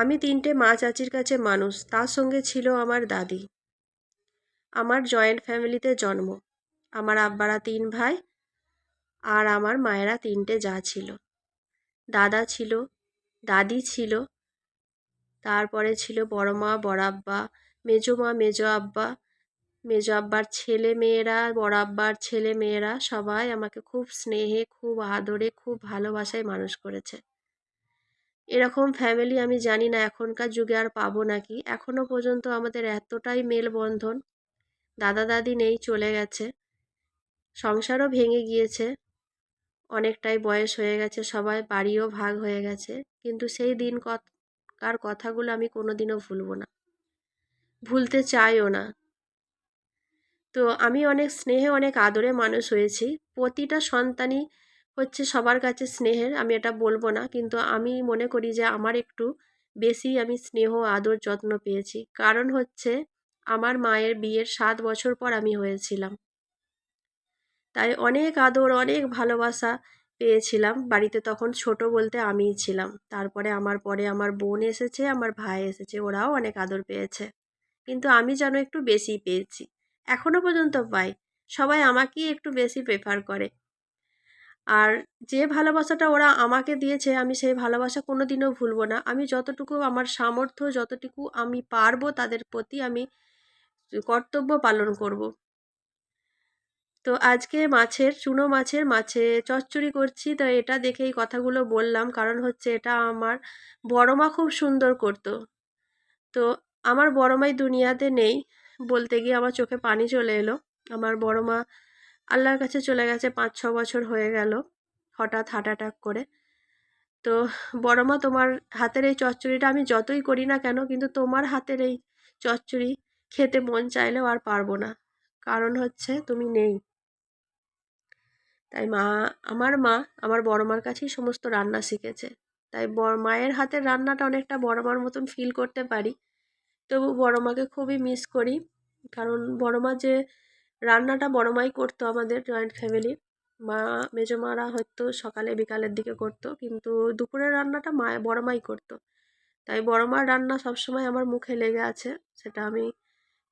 আমি তিনটে মা চাচির কাছে মানুষ, তার সঙ্গে ছিল আমার দাদি। আমার জয়েন্ট ফ্যামিলিতে জন্ম। আমার আব্বারা তিন ভাই আর আমার মায়েরা তিনটে যা ছিল। দাদা ছিল, দাদি ছিল, তারপরে ছিল বড় মা, বড় আব্বা, মেজো মা, মেজো আব্বা, মেজো আব্বার ছেলে মেয়েরা, বড় আব্বার ছেলে মেয়েরা সবাই আমাকে খুব স্নেহে, খুব আদরে, খুব ভালোবাসায় মানুষ করেছে। এরকম ফ্যামিলি আমি জানি না, এখনকার যুগে আর পাবো নাকি? এখনও পর্যন্ত আমাদের এতটাই মেলবন্ধন। দাদা দাদি নেই, চলে গেছে। সংসারও ভেঙে গিয়েছে। অনেকটাই বয়স হয়ে গেছে, সবাই বাড়িও ভাগ হয়ে গেছে। কিন্তু সেই দিন কার কথাগুলো আমি কোনো দিনও ভুলবো না। ভুলতে চাইও না। তো আমি অনেক স্নেহে, অনেক আদরে মানুষ হয়েছি। প্রতিটা সন্তানই হচ্ছে সবার কাছে স্নেহের, আমি এটা বলব না। কিন্তু আমি মনে করি যে আমার একটু বেশি আমি স্নেহ, আদর, যত্ন পেয়েছি। কারণ হচ্ছে আমার মায়ের বিয়ের সাত বছর পর আমি হয়েছিলাম। তাই অনেক আদর, অনেক ভালোবাসা পেয়েছিলাম। বাড়িতে তখন ছোট বলতে আমিই ছিলাম। তারপরে আমার পরে আমার বোন এসেছে, আমার ভাই এসেছে, ওরাও অনেক আদর পেয়েছে। কিন্তু আমি যেন একটু বেশি পেয়েছি। এখনও পর্যন্ত পাই। সবাই আমাকেই একটু বেশি প্রেফার করে। আর যে ভালোবাসাটা ওরা আমাকে দিয়েছে, আমি সেই ভালোবাসা কোনো দিনও ভুলবো না। আমি যতটুকু আমার সামর্থ্য, যতটুকু আমি পারব তাদের প্রতি আমি কর্তব্য পালন করব। তো আজকে মাছের, চুনো মাছের, মাছে চচ্চড়ি করছি। তো এটা দেখে এই কথাগুলো বললাম, কারণ হচ্ছে এটা আমার বড় মা খুব সুন্দর করতো। তো আমার বড় মাই দুনিয়াতে নেই বলতে গিয়ে আমার চোখে পানি চলে এলো। আমার বড় মা আল্লাহর কাছে চলে গেছে পাঁচ, ছ বছর হয়ে গেল হঠাৎ হার্ট অ্যাটাক করে। তো বড় মা, তোমার হাতের এই চচ্চড়িটা আমি যতই করি না কেন, কিন্তু তোমার হাতের এই চচ্চড়ি খেতে মন চাইলেও আর পারব না। কারণ হচ্ছে তুমি নেই। তাই মা, আমার মা আমার বড় মার কাছেই সমস্ত রান্না শিখেছে। তাই মায়ের হাতের রান্নাটা অনেকটা বড় মার মতন ফিল করতে পারি। তবু বড় মাকে খুবই মিস করি। কারণ বড় মা যে রান্নাটা বড় মাই করতো আমাদের জয়েন্ট ফ্যামিলির মা মেজো মারা হয়তো সকালে বিকালের দিকে করতো, কিন্তু দুপুরের রান্নাটা মা বড় মাই করতো। তাই বড় মার রান্না সবসময় আমার মুখে লেগে আছে, সেটা আমি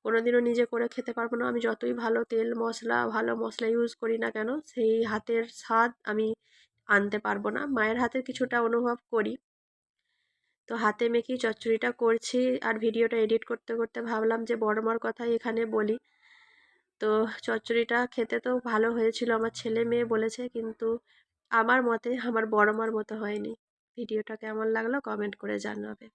কোনোদিনও নিজে করে খেতে পারব না। আমি যতই ভালো তেল, মশলা, ভালো মশলা ইউজ করি না কেন, সেই হাতের স্বাদ আমি আনতে পারব না। মায়ের হাতের কিছুটা অনুভব করি। তো হাতে মেখেই চচ্চড়িটা করছি, আর ভিডিওটা এডিট করতে করতে ভাবলাম যে বড় মার কথাই এখানে বলি। তো চচ্চড়িটা খেতে তো ভালো হয়েছিল। আমার ছেলে মেয়ে বলেছে কিন্তু আমার মতে আমার বড় মার মতো হয়নি। ভিডিওটা কেমন লাগল কমেন্ট করে জানাবে।